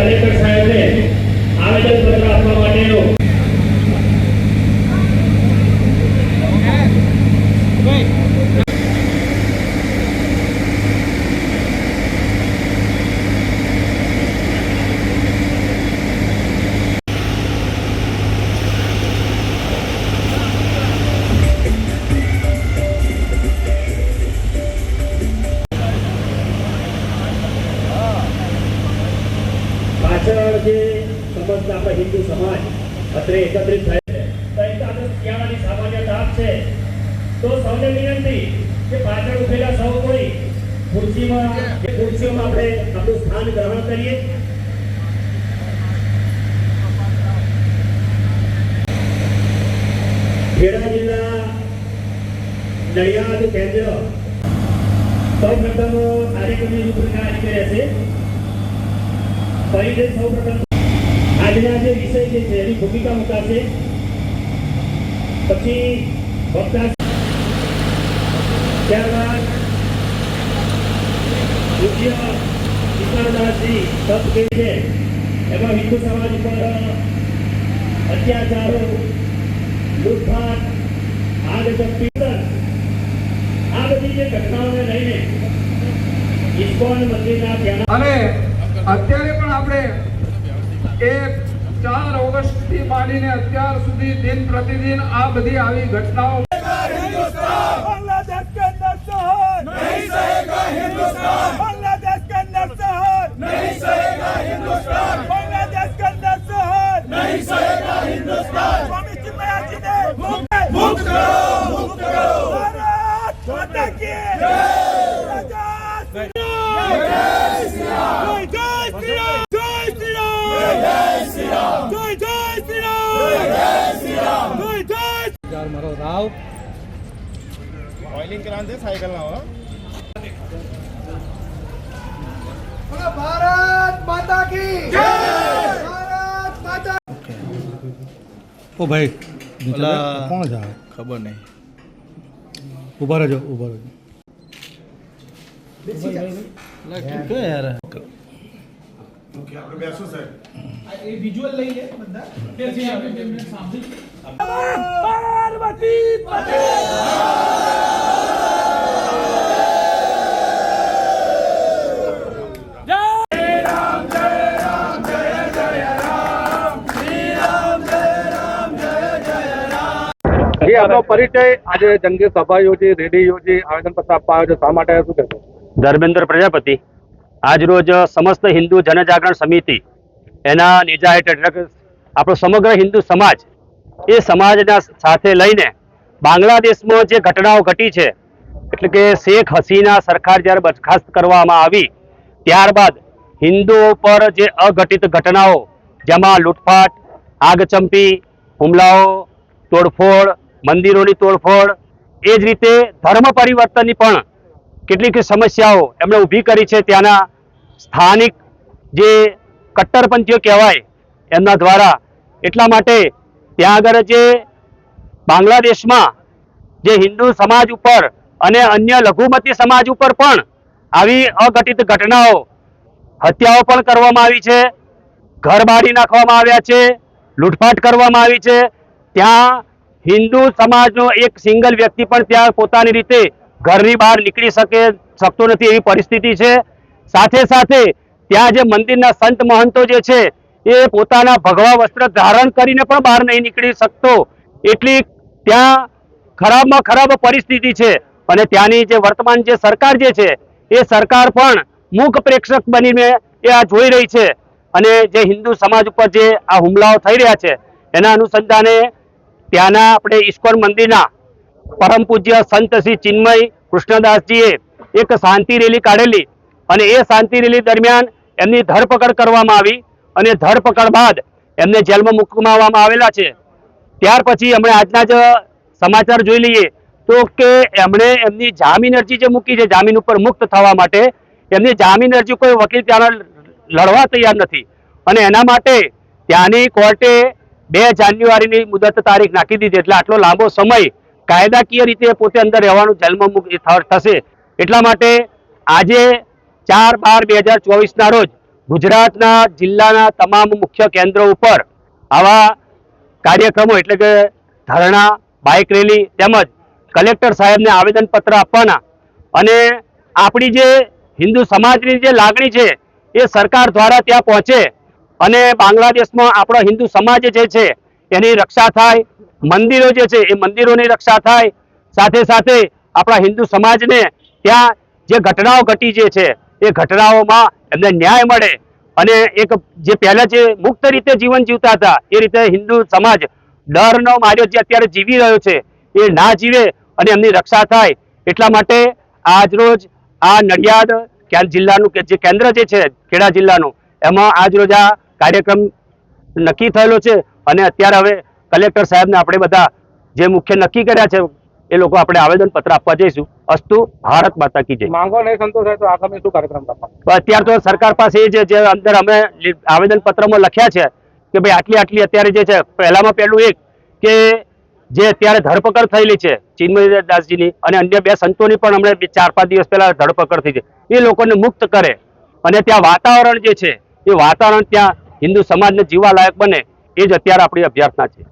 Collector સાહેબને અત્રે એકત્રિત થાય છે. તો એક આપણે કહેવાની સામાન્ય તાપ છે. તો સૌને વિનંતી કે પાછળ ઉભેલા સૌ કોઈ ખુરશીમાં કે ખુરશીઓમાં આપણે આપણું સ્થાન ગ્રહણ કરીએ. ખેડા જિલ્લા નડિયાદ કેન્દ્ર. સૌ પ્રથમ કાર્યક્રમની રૂપરેખા આ રીતે રહેશે સૌ સૌપ્રથમ આજના જે વિષય છે એની ભૂમિકા મુકાશે. પછી ત્યારબાદ પૂજ્ય ઈશ્વરદાસજી તપ કે છે, એમાં હિન્દુ સમાજ ઉપર અત્યાચારો, લૂંટફાટ આગજપ આ બધી જે ઘટનાઓને લઈને ઇસ્કોન મંદિરના અને અત્યારે પણ આપણે એ ચાર ઓગસ્ટથી માંડીને અત્યાર સુધી દિન પ્રતિદિન આ બધી આવી ઘટનાઓ શાંતિ સાયકલ લાવો ભારત માતા ઓ ભાઈ કોણ છે ખબર નહીં ઊભા રહેજો ઊભા રહેજો વિઝ્યુઅલ લઈ લે ધર્મેન્દ્ર પ્રજાપતિ આજરોજ સમસ્ત હિન્દુ જનજાગરણ સમિતિ, એના નેજા હેઠળ આપણો સમગ્ર હિન્દુ સમાજ, એ સમાજના સાથે લઈને બાંગ્લાદેશમાં જે ઘટનાઓ ઘટી છે, એટલે કે શેખ હસીના સરકાર જ્યારે બરખાસ્ત કરવામાં આવી, ત્યારબાદ હિન્દુઓ પર જે અઘટિત ઘટનાઓ, જેમાં લૂંટફાટ, આગચંપી, હુમલાઓ, તોડફોડ મંદિરોની તોડફોડ, એ જ રીતે ધર્મ પરિવર્તનની પણ કેટલીક સમસ્યાઓ એમણે ઊભી કરી છે ત્યાંના સ્થાનિક જે કટ્ટરપંથીઓ કહેવાય, એમના દ્વારા. એટલા માટે ત્યાં આગળ જે બાંગ્લાદેશમાં જે હિન્દુ સમાજ ઉપર અને અન્ય લઘુમતી સમાજ ઉપર પણ આવી અઘટિત ઘટનાઓ, હત્યાઓ પણ કરવામાં આવી છે. ઘર બાળી નાખવામાં આવ્યા છે. લૂંટફાટ કરવામાં આવી છે. ત્યાં હિન્દુ સમાજનો એક સિંગલ વ્યક્તિ પણ ત્યાં પોતાની રીતે ઘરની બહાર નીકળી શકે, શકતો નથી એવી પરિસ્થિતિ છે. સાથે સાથે ત્યાં જે મંદિરના સંત મહંતો જે છે, એ પોતાના ભગવા વસ્ત્ર ધારણ કરીને પણ બહાર નહીં નીકળી શકતો. એટલી ત્યાં ખરાબમાં ખરાબ પરિસ્થિતિ છે. અને ત્યાંની જે વર્તમાન જે સરકાર જે છે, એ સરકાર પણ મુખ પ્રેક્ષક બનીને એ આ જોઈ રહી છે. અને જે હિન્દુ સમાજ ઉપર જે આ હુમલાઓ થઈ રહ્યા છે, એના અનુસંધાને ત્યાંના આપણે ઈશ્વર મંદિરના પરમ પૂજ્ય સંત શ્રી ચિન્મય કૃષ્ણદાસજીએ એક શાંતિ રેલી કાઢેલી અને એ શાંતિ રેલી દરમિયાન એમની ધરપકડ કરવામાં આવી અને ધરપકડ બાદ એમને જેલમાં મૂકવામાં આવેલા છે. ત્યાર પછી હમણાં આજના જ સમાચાર જોઈ લઈએ તો કે એમણે એમની જામીન અરજી જે મૂકી છે, જામીન ઉપર મુક્ત થવા માટે એમની જામીન અરજી કોઈ વકીલ ત્યાંના લડવા તૈયાર નથી. અને એના માટે ત્યાંની કોર્ટે બે જાન્યુઆરીની મુદત તારીખ નાખી દીધી એટલે આટલો લાંબો સમય કાયદાકીય રીતે પોતે અંદર રહેવાનું જન્મમુખ થશે. એટલા માટે આજે ચાર બાર બે હજાર ચોવીસના રોજ ગુજરાતના જિલ્લાના તમામ મુખ્ય કેન્દ્રો ઉપર આવા કાર્યક્રમો એટલે કે ધરણા, બાઇક રેલી તેમજ કલેક્ટર સાહેબને આવેદનપત્ર આપવાના અને આપણી જે હિન્દુ સમાજની જે લાગણી છે એ સરકાર દ્વારા ત્યાં પહોંચે અને બાંગ્લાદેશમાં આપણો હિન્દુ સમાજ જે છે, એની રક્ષા થાય, મંદિરો જે છે, એ મંદિરોની રક્ષા થાય. સાથે સાથે આપણા હિન્દુ સમાજને ત્યાં જે ઘટનાઓ ઘટી જે છે, એ ઘટનાઓમાં એમને ન્યાય મળે. અને એક જે પહેલા જે મુક્ત રીતે જીવન જીવતા હતા, એ રીતે હિન્દુ સમાજ ડરનો માર્યો જે અત્યારે જીવી રહ્યો છે, એ ના જીવે અને એમની રક્ષા થાય. એટલા માટે આજરોજ આ નડિયાદ જિલ્લાનું કે જે કેન્દ્ર જે છે, ખેડા જિલ્લાનું, એમાં આજરોજ આ કાર્યક્રમ નક્કી થયેલો છે અને અત્યારે હવે કલેક્ટર સાહેબને આપણે બધા જે મુખ્ય નક્કી કર્યા છે એ લોકો આપણે આવેદનપત્ર આપવા જઈશું. અસ્તુ ભારત માતા કી જય. માંગો નહીં સંતોષાય તો આગામી શું કાર્યક્રમ રાખવાનો તો અત્યારે તો સરકાર પાસે જે જે અંદર અમે આવેદન પત્રમાં લખ્યા છે કે ભાઈ આટલી આટલી અત્યારે જે છે પહેલામાં પહેલું એક કે જે અત્યારે ધરપકડ થયેલી છે ચિન્મય દાસજીની અને અન્ય બે સંતોની પણ હમણાં ચાર પાંચ દિવસ પહેલા ધરપકડ થઈ છે. એ લોકોને મુક્ત કરે. અને ત્યાં વાતાવરણ જે છે એ વાતાવરણ ત્યાં હિન્દુ સમાજને જીવવા લાયક બને એ જ અત્યારે આપણી અભ્યર્થના છે.